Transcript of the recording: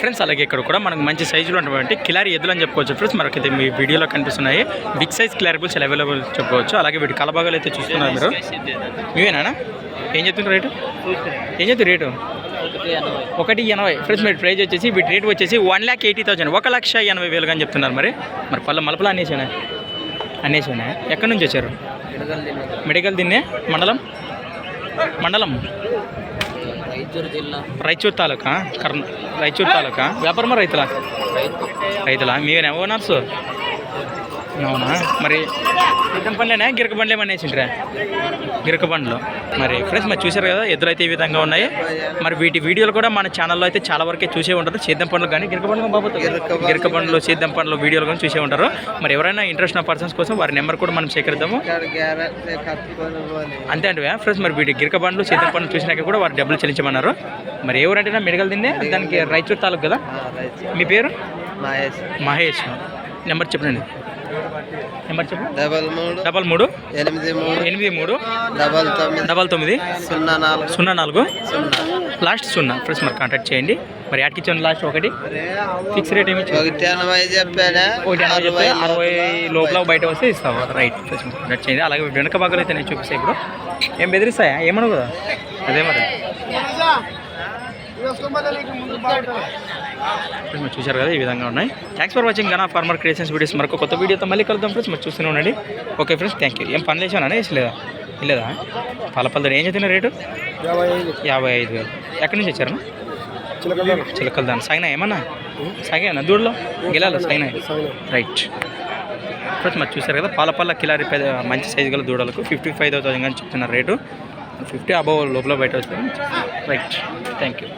Friends అలాగే ఇక్కడ కూడా మనకు మంచి సైజులో ఉన్నటువంటి కిలారి ఎద్దులు అని చెప్పుకోవచ్చు ఫ్రెండ్స్. మనకైతే మీ వీడియోలో కనిపిస్తున్నాయి. Big size Khillari bulls available చెప్పుకోవచ్చు. అలాగే వీటి కలబాగాలు అయితే చూస్తున్నారు మీరు. మీవేనా ఏం చెప్తున్నారు రేటు? ఏం చెప్తుంది రేటు? ఒకటి ఎనభై. ఫ్రెండ్స్ మీరు ప్రైజ్ వచ్చేసి వీటి రేట్ వచ్చేసి వన్ ల్యాక్ ఎయిటీ థౌసండ్. ఒక లక్ష ఎనభై వేలుగా అని చెప్తున్నారు మరి. మరి పళ్ళ మలపలు అనేసానా? అనేసానా? ఎక్కడి నుంచి వచ్చారు? మెడికల్ దిన్నే? మండలం? మండలం? రైతూరు జిల్లా రాయచూర్ తాలూకా కర్ణ రాయచూర్ తాలూకా వ్యాపారమా రైతులా రైతు రైతులా మీవేనా ఓనర్స్ అవునా? మరి సిద్ధం పండ్లేనా? గిరక పండ్లు ఏమన్నా గిరక పండ్లు. మరి ఫ్రెండ్స్ మరి చూశారు కదా ఎదురు అయితే ఈ విధంగా ఉన్నాయి. మరి వీటి వీడియోలు కూడా మన ఛానల్లో అయితే చాలా వరకే చూసే ఉంటారు. సేద్యం పండ్లు కానీ గిరక పండ్లు బాబోతుంది గిరక పండ్లు. సేద్యం పండ్లు వీడియోలు కానీ చూసే ఉంటారు. మరి ఎవరైనా ఇంట్రెస్ట్ ఉన్న పర్సన్స్ కోసం వారి నెంబర్ కూడా మనం సేకరిద్దాము. అంతే అంటే ఫ్రెండ్స్ మరి వీటి గిరక పండ్లు సేద్యం పండ్లు చూసినాక కూడా వారు డబ్బులు చెల్లించమన్నారు. మరి ఎవరంటే మెడికల్ తిండే దానికి రైచూర్ తాలూకు కదా? మీ పేరు? మహేష్. మహేష్. నెంబర్ చెప్పండి. నెంబర్ చెప్పు డబల్ మూడు. డబల్ మూడు. ఎనిమిది మూడు. ఎనిమిది మూడు. డబల్ తొమ్మిది. డబల్ తొమ్మిది. సున్నా నాలుగు. సున్నా నాలుగు. లాస్ట్ సున్నా. ఫ్రెండ్స్ మరి కాంటాక్ట్ చేయండి. మరి యాడ్కి ఇచ్చాను లాస్ట్ ఒకటి. ఫిక్స్ రేట్ ఏమి? ఒకటి అరవై లోపల. బయట వస్తే ఇస్తావు? రైట్. ఫ్రెండ్స్ కాంటాక్ట్ చేయండి. అలాగే వెనక భాగాలు అయితే నేను చూపిస్తాను ఇప్పుడు. ఏం బెదిరిస్తాయా? ఏమనవు కదా అదే మరి. మీరు చూశారు కదా ఈ విధంగా ఉన్నాయి. థ్యాంక్స్ ఫర్ వాచింగ్ గనా ఫార్మర్ క్రియేషన్స్ వీడియోస్ మరొక కొత్త వీడియోతో మళ్ళీ కలుద్దాం ఫ్రెండ్స్ మరి చూస్తూనే ఉండండి. ఓకే ఫ్రెండ్స్ థ్యాంక్ యూ ఏం పని లేచానా వేసలేదా లేదా? పాల పల్లె ఏం చెప్తున్నా రేటు? యాభై ఐదు వేలు. ఎక్కడి నుంచి వచ్చారు చిలకల దాని సాగినా ఏమన్నా సాగానా దూడలో? గిలాలో సాగినా రైట్ ఫ్రెండ్స్ మరి చూశారు కదా పాల పల్ల కిలారి మంచి సైజు గల దూడలకు ఫిఫ్టీ ఫైవ్ థౌసండ్ అని చెప్తున్నారు రేటు. ఫిఫ్టీ అబవ్ లోపల బయట వస్తుంది రైట్. Thank you.